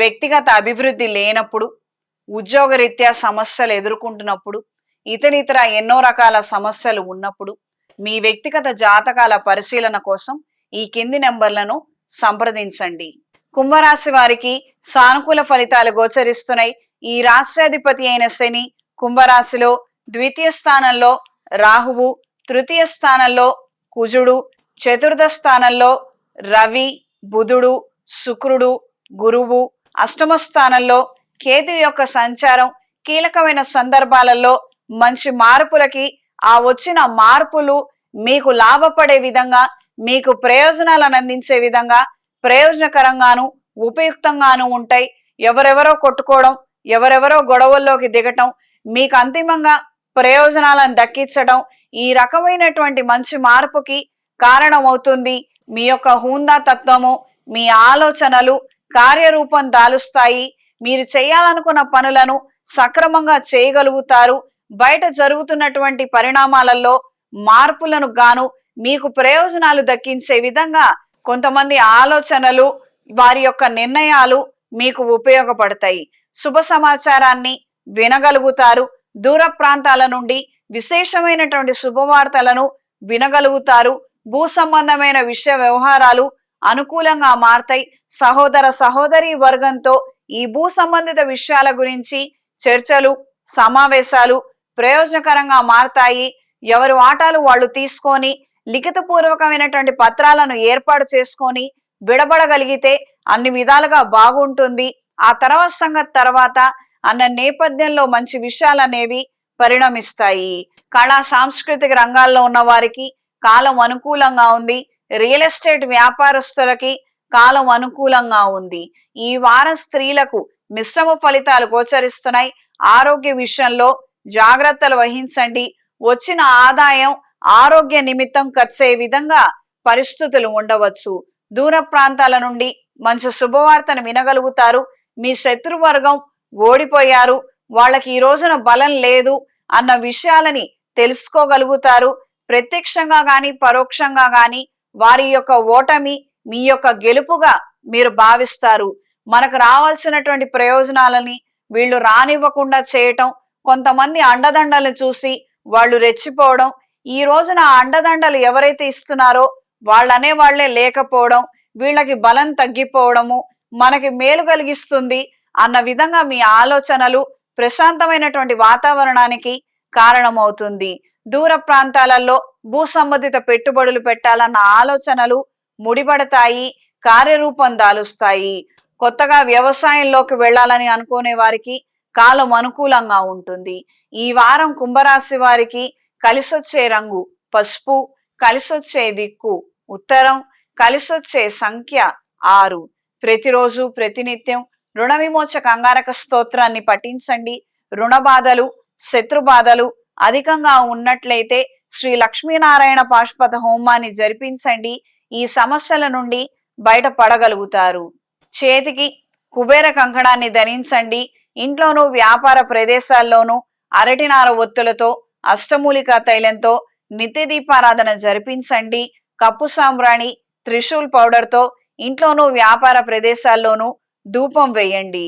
వ్యక్తిగత అభివృద్ధి లేనప్పుడు ఉద్యోగరీత్యా సమస్యలు ఎదుర్కొంటున్నప్పుడు ఇతరితర ఎన్నో రకాల సమస్యలు ఉన్నప్పుడు మీ వ్యక్తిగత జాతకాల పరిశీలన కోసం ఈ కింది నెంబర్లను సంప్రదించండి. కుంభరాశి వారికి సానుకూల ఫలితాలు గోచరిస్తున్నాయి. ఈ రాష్ట్రాధిపతి అయిన శని కుంభరాశిలో ద్వితీయ స్థానంలో రాహువు తృతీయ స్థానంలో కుజుడు చతుర్థ స్థానంలో రవి బుధుడు శుక్రుడు గురువు అష్టమ స్థానంలో కేతు యొక్క సంచారం కీలకమైన సందర్భాలలో మంచి మార్పులకి ఆ వచ్చిన మార్పులు మీకు లాభపడే విధంగా మీకు ప్రయోజనాలను అందించే విధంగా ప్రయోజనకరంగాను ఉపయుక్తంగాను ఉంటాయి. ఎవరెవరో కొట్టుకోవడం ఎవరెవరో గొడవల్లోకి దిగటం మీకు అంతిమంగా ప్రయోజనాలను దక్కించడం ఈ రకమైనటువంటి మంచి మార్పుకి కారణమవుతుంది. మీ యొక్క హూందా తత్వము మీ ఆలోచనలు కార్యరూపం దాలుస్తాయి. మీరు చేయాలనుకున్న పనులను సక్రమంగా చేయగలుగుతారు. బయట జరుగుతున్నటువంటి పరిణామాలలో మార్పులను గాను మీకు ప్రయోజనాలు దక్కించే విధంగా కొంతమంది ఆలోచనలు వారి యొక్క నిర్ణయాలు మీకు ఉపయోగపడతాయి. శుభ సమాచారాన్ని వినగలుగుతారు. దూర ప్రాంతాల నుండి విశేషమైనటువంటి శుభవార్తలను వినగలుగుతారు. భూ సంబంధమైన విషయ వ్యవహారాలు అనుకూలంగా మారతాయి. సహోదర సహోదరి వర్గంతో ఈ భూ సంబంధిత విషయాల గురించి చర్చలు సమావేశాలు ప్రయోజనకరంగా మారతాయి. ఎవరు వాటాలు వాళ్ళు తీసుకొని లిఖితపూర్వకమైనటువంటి పత్రాలను ఏర్పాటు చేసుకొని విడబడగలిగితే అన్ని విధాలుగా బాగుంటుంది. ఆ తర్వాత సంగతి తర్వాత అన్న నేపథ్యంలో మంచి విషయాలు అనేవి పరిణమిస్తాయి. కళా సాంస్కృతిక రంగాల్లో ఉన్న వారికి కాలం అనుకూలంగా ఉంది. రియల్ ఎస్టేట్ వ్యాపారస్తులకి కాలం అనుకూలంగా ఉంది. ఈ వారం స్త్రీలకు మిశ్రమ ఫలితాలు గోచరిస్తున్నాయి. ఆరోగ్య విషయంలో జాగ్రత్తలు వహించండి. వచ్చిన ఆదాయం ఆరోగ్య నిమిత్తం ఖర్చయ్యే విధంగా పరిస్థితులు ఉండవచ్చు. దూర ప్రాంతాల నుండి మంచి శుభవార్తను వినగలుగుతారు. మీ శత్రువర్గం ఓడిపోయారు. వాళ్ళకి ఈ రోజున బలం లేదు అన్న విషయాలని తెలుసుకోగలుగుతారు. ప్రత్యక్షంగా కానీ పరోక్షంగా కానీ వారి యొక్క ఓటమి మీ యొక్క గెలుపుగా మీరు భావిస్తారు. మనకు రావాల్సినటువంటి ప్రయోజనాలని వీళ్ళు రానివ్వకుండా చేయటం కొంతమంది అండదండలు చూసి వాళ్ళు రెచ్చిపోవడం ఈ రోజున అండదండలు ఎవరైతే ఇస్తున్నారో వాళ్ళనే వాళ్ళే లేకపోవడం వీళ్ళకి బలం తగ్గిపోవడము మనకి మేలు కలిగిస్తుంది అన్న విధంగా మీ ఆలోచనలు ప్రశాంతమైనటువంటి వాతావరణానికి కారణమవుతుంది. దూర ప్రాంతాలలో భూ సంబంధిత పెట్టుబడులు పెట్టాలన్న ఆలోచనలు ముడిపడతాయి కార్యరూపం దాలుస్తాయి. కొత్తగా వ్యవసాయంలోకి వెళ్ళాలని అనుకునే వారికి కాలం అనుకూలంగా ఉంటుంది. ఈ వారం కుంభరాశి వారికి కలిసొచ్చే రంగు పసుపు కలిసొచ్చే దిక్కు ఉత్తరం కలిసొచ్చే సంఖ్య ఆరు. ప్రతిరోజు ప్రతినిత్యం రుణ విమోచ అంగారక స్తోత్రాన్ని పఠించండి. రుణ బాధలు శత్రు బాధలు అధికంగా ఉన్నట్లయితే శ్రీ లక్ష్మీనారాయణ పాశుపత హోమాన్ని జరిపించండి. ఈ సమస్యల నుండి బయటపడగలుగుతారు. చేతికి కుబేర కంకణాన్ని ధరించండి. ఇంట్లోనూ వ్యాపార ప్రదేశాల్లోనూ అరటినార ఒత్తులతో అష్టమూలికా తైలంతో నిత్య దీపారాధన జరిపించండి. కప్పు సాంబ్రాణి త్రిశూల్ పౌడర్తో ఇంట్లోనూ వ్యాపార ప్రదేశాల్లోనూ ధూపం వేయండి.